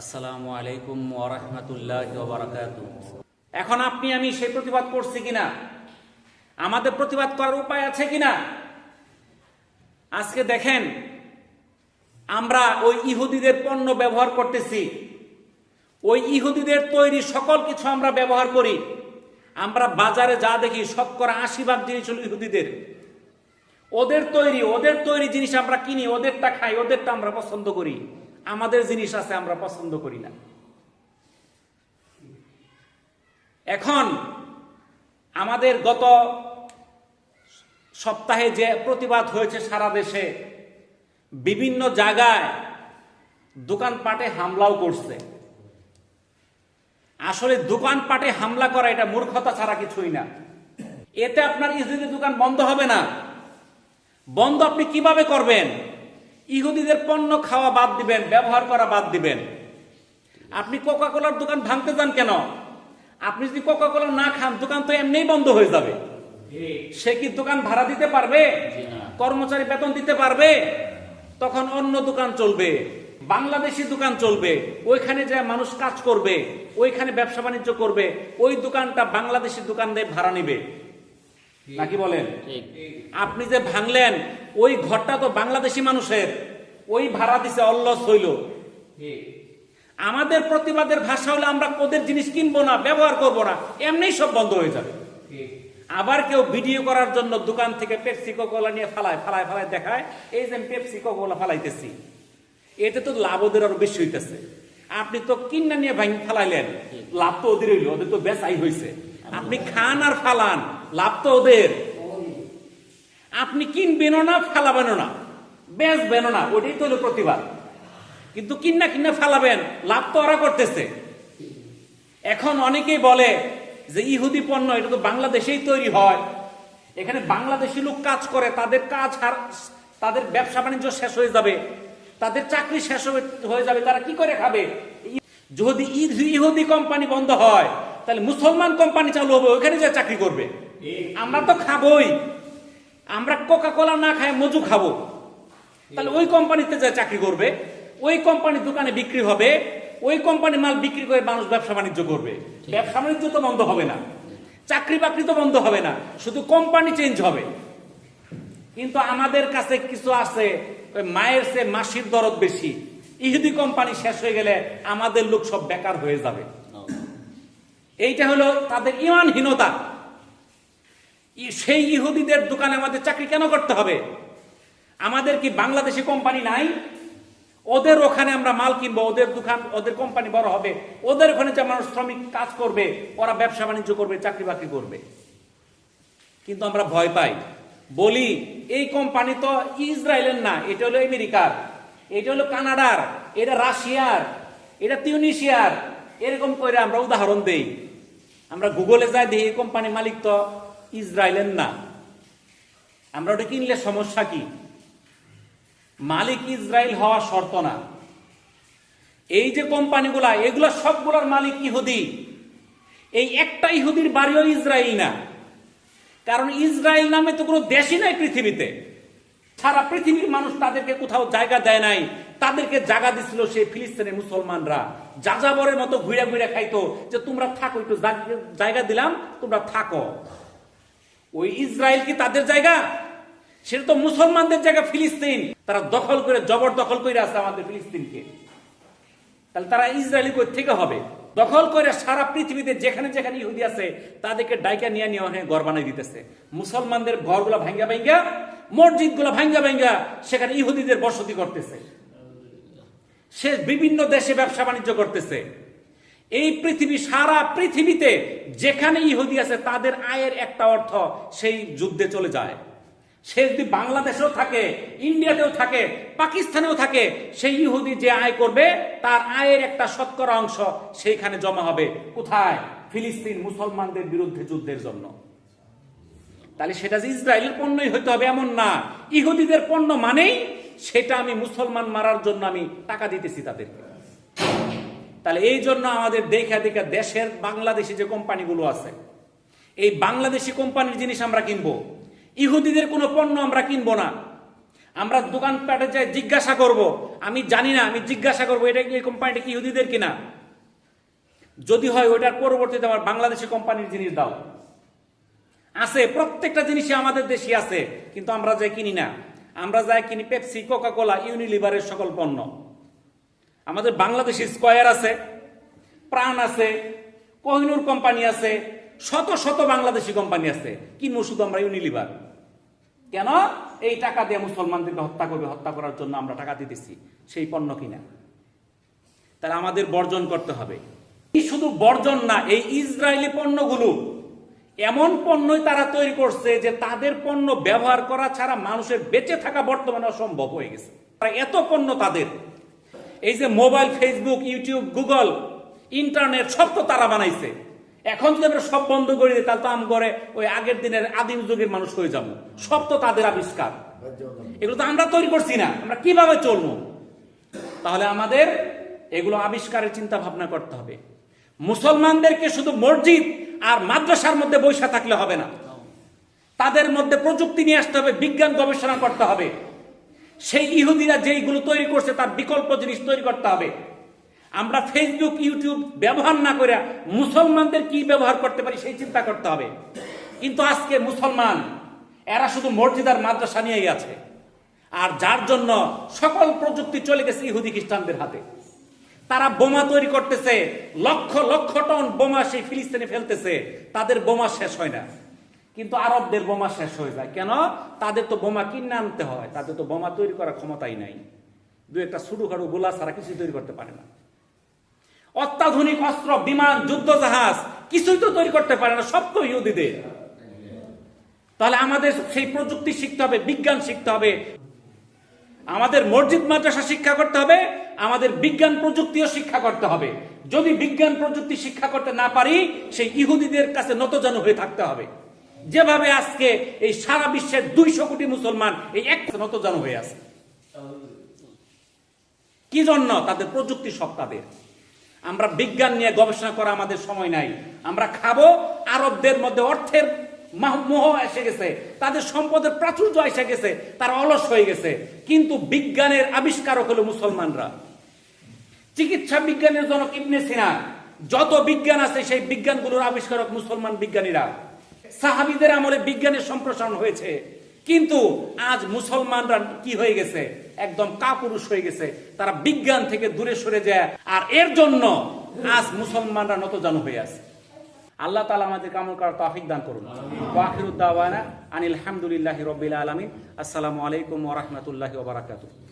আসসালামু আলাইকুম ওরহমতুল্লাহ এখন আপনি, আমি সেই প্রতিবাদ করছি কিনা? আমাদের প্রতিবাদ করার উপায় আছে কিনা? আজকে দেখেন, আমরা ওই ইহুদিদের পণ্য ব্যবহার করতেছি। ওই ইহুদিদের তৈরি সকল কিছু আমরা ব্যবহার করি। আমরা বাজারে যা দেখি শতকরা আশি ভাগ জিনিস হলো ইহুদিদের। ওদের তৈরি ওদের তৈরি জিনিস আমরা কিনি, ওদেরটা খাই, ওদেরটা আমরা পছন্দ করি। আমাদের জিনিস আছে, আমরা পছন্দ করি না। এখন আমাদের গত সপ্তাহে যে প্রতিবাদ হয়েছে সারা দেশে, বিভিন্ন জায়গায় দোকানপাটে হামলাও করছে। আসলে দোকানপাটে হামলা করা এটা মূর্খতা ছাড়া কিছুই না। এতে আপনার ইহুদিদের দোকান বন্ধ হবে না। বন্ধ আপনি কীভাবে করবেন? ইহুদিদের পণ্য খাওয়া বাদ দিবেন ব্যবহার করা বাদ দিবেন। আপনি কোকা কোলার দোকান ভাঙতে যান কেন? আপনি যদি কোকা কোলা না খান দোকান তো এমনিই বন্ধ হয়ে যাবে। সে কি দোকান ভাড়া দিতে পারবে? কর্মচারী বেতন দিতে পারবে? তখন অন্য দোকান চলবে বাংলাদেশি দোকান চলবে ওইখানে যে মানুষ কাজ করবে ওইখানে ব্যবসা বাণিজ্য করবে ওই দোকানটা বাংলাদেশি দোকান দিয়ে ভাড়া নিবে। নাকি বলেন? আপনি যে ভাঙলেন ওই ঘরটা তো বাংলাদেশি মানুষের। ওই ভাড়া দিছে অল্লস হইল আমাদের প্রতিবাদের ভাষা হলে আমরা ওদের জিনিস কিনবো না ব্যবহার করব না এমনি সব বন্ধ হয়ে যাবে। আবার কেউ ভিডিও করার জন্য দোকান থেকে পেপসি কোকোলা নিয়ে ফালায় ফালায় ফালায় দেখায় এই যে পেপসি কোকোলা ফালাইতেছি। এতে তো লাভ ওদের আরও বেশি হইতেছে। আপনি তো কিনা নিয়ে ভাঙি ফালাইলেন। লাভ তো ওদের হইল ওদের তো বেচাই হয়েছে আপনি খান আর ফালান। লাভ তো ওদের। আপনি কিনবেনও না ফালাবেনও না। বেচবেনও না, ওটাই তো হলো প্রতিবাদ। কিন্তু কিন্না কিন্না ফালাবেন, লাভ তো ওরা করতেছে। এখন অনেকেই বলে যে ইহুদি পণ্য, এটা তো বাংলাদেশেই তৈরি হয়। এখানে বাংলাদেশি লোক কাজ করে, তাদের কাজ হার, তাদের ব্যবসা বাণিজ্য শেষ হয়ে যাবে। তাদের চাকরি শেষ হয়ে- যাবে, তারা কি করে খাবে? যদি ইহুদি কোম্পানি বন্ধ হয়, তাহলে মুসলমান কোম্পানি চালু হবে ওইখানে যে চাকরি করবে। আমরা তো খাবই। আমরা কোকা কোলা না খাই মজু খাব। তাহলে ওই কোম্পানিতে যা চাকরি করবে ওই কোম্পানির দোকানে বিক্রি হবে ওই কোম্পানি মাল বিক্রি করে মানুষ ব্যবসা বাণিজ্য করবে। ব্যবসা বাণিজ্য তো বন্ধ হবে না। চাকরি বাকরি তো বন্ধ হবে না। শুধু কোম্পানি চেঞ্জ হবে। কিন্তু আমাদের কাছে কিছু আছে মায়ের সে মাসির দরদ বেশি। ইহুদি কোম্পানি শেষ হয়ে গেলে আমাদের লোক সব বেকার হয়ে যাবে। এইটা হলো তাদের ইমানহীনতা। সেই ইহুদিদের দোকানে আমাদের চাকরি কেন করতে হবে? আমাদের কি বাংলাদেশি কোম্পানি নাই? ওদের ওখানে আমরা মাল কিনবো, ওদের দোকান, ওদের কোম্পানি বড় হবে। ওদের ওখানে যে মানুষ শ্রমিক কাজ করবে, ওরা ব্যবসা বাণিজ্য করবে, চাকরি বাকরি করবে। কিন্তু আমরা ভয় পাই। বলি, এই কোম্পানি তো ইসরায়েলের না, এটা হলো আমেরিকার। এটা হলো কানাডার, এটা রাশিয়ার, এটা তিউনিশিয়ার। এরকম করে আমরা উদাহরণ দেই। আমরা গুগলে যাই দেখি, এই কোম্পানি মালিক তো ইসরায়েলের না। আমরা ওটা কিনলে সমস্যা কি? মালিক ইসরায়েল হওয়া শর্ত না। এই যে কোম্পানিগুলা, এগুলা সবগুলোর মালিক ইহুদি। এই একটা ইহুদির বাড়িও ইসরায়েল না। কারণ ইসরায়েল নামে তো কোনো দেশই নাই পৃথিবীতে। সারা পৃথিবীর মানুষ তাদেরকে কোথাও জায়গা দেয় নাই। তাদেরকে জায়গা দিছিল সেই ফিলিস্তিনের মুসলমানরা। যাযাবরের মতো ঘুরে ঘুরে খাইতো যে, তোমরা থাকো, একটু জায়গা দিলাম, তোমরা থাকো। ওই ইসরায়েল কি তাদের জায়গা? সেটা তো মুসলমানদের জায়গা, ফিলিস্তিন। তারা দখল করে, জবরদখল করে আছে আমাদের ফিলিস্তিনকে। তাহলে তারা ইসরায়েলি কই থেকে হবে? দখল করে সারা পৃথিবীতে যেখানে যেখানে ইহুদি আছে, তাদেরকে ডাইকা নিয়ে নিয়ে ওখানে ঘর বানাই দিতেছে। মুসলমানদের ঘরগুলো ভাঙ্গা ভাঙ্গা মসজিদগুলো ভাঙ্গা ভাঙ্গা সেখানে ইহুদিদের বসতি করতেছে। সে বিভিন্ন দেশে ব্যবসা বাণিজ্য করতেছে। এই পৃথিবী, সারা পৃথিবীতে যেখানে ইহুদি আছে, তাদের আয়ের একটা অর্থ সেই যুদ্ধে চলে যায়। সে যদি বাংলাদেশেও থাকে, ইন্ডিয়াতেও থাকে, পাকিস্তানেও থাকে, সেই ইহুদি যে আয় করবে, তার আয়ের একটা শতকরা অংশ সেইখানে জমা হবে। কোথায়? ফিলিস্তিন মুসলমানদের বিরুদ্ধে যুদ্ধের জন্য। তাহলে সেটা যে ইসরায়েলের পণ্যই হইতে হবে এমন না। ইহুদিদের পণ্য মানেই সেটা আমি মুসলমান মারার জন্য আমি টাকা দিতেছি তাদেরকে। তাহলে এই জন্য আমাদের দেখা দেখা দেশের বাংলাদেশি যে কোম্পানিগুলো আছে, এই বাংলাদেশি কোম্পানির জিনিস আমরা কিনবো। ইহুদিদের কোনো পণ্য আমরা কিনবো না। আমরা দোকানপাটে যাই জিজ্ঞাসা করব, আমি জানি না, আমি জিজ্ঞাসা করব, এটা এই কোম্পানিটা কি ইহুদিদের কিনা? যদি হয় ওইটার পরবর্তীতে আমার বাংলাদেশি কোম্পানির জিনিস দাও। আছে, প্রত্যেকটা জিনিসই আমাদের দেশে আছে, কিন্তু আমরা যাই কিনি না। আমরা যাই কিনি পেপসি কোকা কোলা ইউনিলিভারের সকল পণ্য। আমাদের বাংলাদেশে স্কয়ার আছে, প্রাণ আছে, কোহিনুর কোম্পানি আছে, শত শত বাংলাদেশি কোম্পানি আছে। কিনবো শুধু আমরা ইউনিলিভার কেন? এই টাকা দিয়ে মুসলমানদেরকে হত্যা করবে, হত্যা করার জন্য আমরা টাকা দিতেছি, সেই পণ্য কিনা? তাহলে আমাদের বর্জন করতে হবে। শুধু বর্জন না, এই ইসরায়েলি পণ্যগুলো, এমন পণ্যই তারা তৈরি করছে যে তাদের পণ্য ব্যবহার করা ছাড়া মানুষের বেঁচে থাকা বর্তমানে অসম্ভব হয়ে গেছে। এত পণ্য তাদের এই যে mobile, Facebook, YouTube, Google, internet, সব তো তারা বানাইছে। এখন যদি আমরা সব বন্ধ করে দিই, তাহলে তো আম করে ওই আগের দিনের আদিম যুগের মানুষ হয়ে যাব। সব তো তাদের আবিষ্কার। এগুলো তো আমরা তৈরি করছি না, আমরা কীভাবে চলবো? তাহলে আমাদের এগুলো আবিষ্কারের চিন্তা ভাবনা করতে হবে। মুসলমানদেরকে শুধু মসজিদ আর মাদ্রাসার মধ্যে বৈশা থাকলে হবে না। তাদের মধ্যে প্রযুক্তি নিয়ে আসতে হবে, বিজ্ঞান গবেষণা করতে হবে। সেই ইহুদিরা যেইগুলো তৈরি করছে তার বিকল্প জিনিস তৈরি করতে হবে। আমরা ফেসবুক ইউটিউব ব্যবহার না করে মুসলমানদের কি ব্যবহার করতে পারি সেই চিন্তা করতে হবে। কিন্তু আজকে মুসলমান, এরা শুধু মসজিদ আর মাদ্রাসা নিয়েই আছে। আর যার জন্য সকল প্রযুক্তি চলে গেছে ইহুদি খ্রিস্টানদের হাতে। তারা বোমা তৈরি করতেছে, লক্ষ লক্ষ টন বোমা সেই ফিলিস্তিনে ফেলতেছে, তাদের বোমা শেষ হয় না। কিন্তু আরবদের বোমা শেষ হয়ে যায়। কেন? তাদের তো বোমা কিনে আনতে হয়। তাদের তো বোমা তৈরি করার ক্ষমতাই নাই। দু একটা ছোটখাটো গোলা ছাড়া কিছু তৈরি করতে পারে না। অত্যাধুনিক অস্ত্র, বিমান, যুদ্ধ জাহাজ, কিছুই তো তৈরি করতে পারে না, সব তো ইহুদিদের। তাহলে আমাদের সেই প্রযুক্তি শিখতে হবে, বিজ্ঞান শিখতে হবে। আমাদের মসজিদ, মাদ্রাসা শিক্ষা করতে হবে, আমাদের বিজ্ঞান প্রযুক্তিও শিক্ষা করতে হবে। যদি বিজ্ঞান প্রযুক্তি শিক্ষা করতে না পারি, সেই ইহুদিদের কাছে নতজানু হয়ে থাকতে হবে। যেভাবে আজকে এই সারা বিশ্বের দুইশো কোটি মুসলমান এই এক নতজানু হয়ে আছে। কি জন্য? তাদের প্রযুক্তি সব তাদের। আমরা বিজ্ঞান নিয়ে গবেষণা করা আমাদের সময় নাই। আমরা খাব, আরবদের মধ্যে অর্থের মোহ এসে গেছে। তাদের সম্পদের প্রাচুর্য এসে গেছে। তারা অলস হয়ে গেছে। কিন্তু বিজ্ঞানের আবিষ্কারক হলো মুসলমানরা। চিকিৎসা বিজ্ঞানের জনক ইবনে সিনা যত বিজ্ঞান আছে, সেই বিজ্ঞানগুলোর আবিষ্কারক মুসলমান বিজ্ঞানীরা। সাহাবিদের আমলে বিজ্ঞানের সম্প্রসারণ হয়েছে। কিন্তু আজ মুসলমানরা কি হয়ে গেছে? একদম কাপুরুষ হয়ে গেছে। তারা বিজ্ঞান থেকে দূরে সরে যায়। আর এর জন্য আজ মুসলমানরা নতজানু হয়ে আছে। আল্লাহ তালা আমাদের কামল করার তৌফিক দান করুন। আনিল হামদুলিল্লাহি রব্বিল আলামিন। আসসালামু আলাইকুম ওয়া রাহমাতুল্লাহি ওয়া বারাকাতুহু।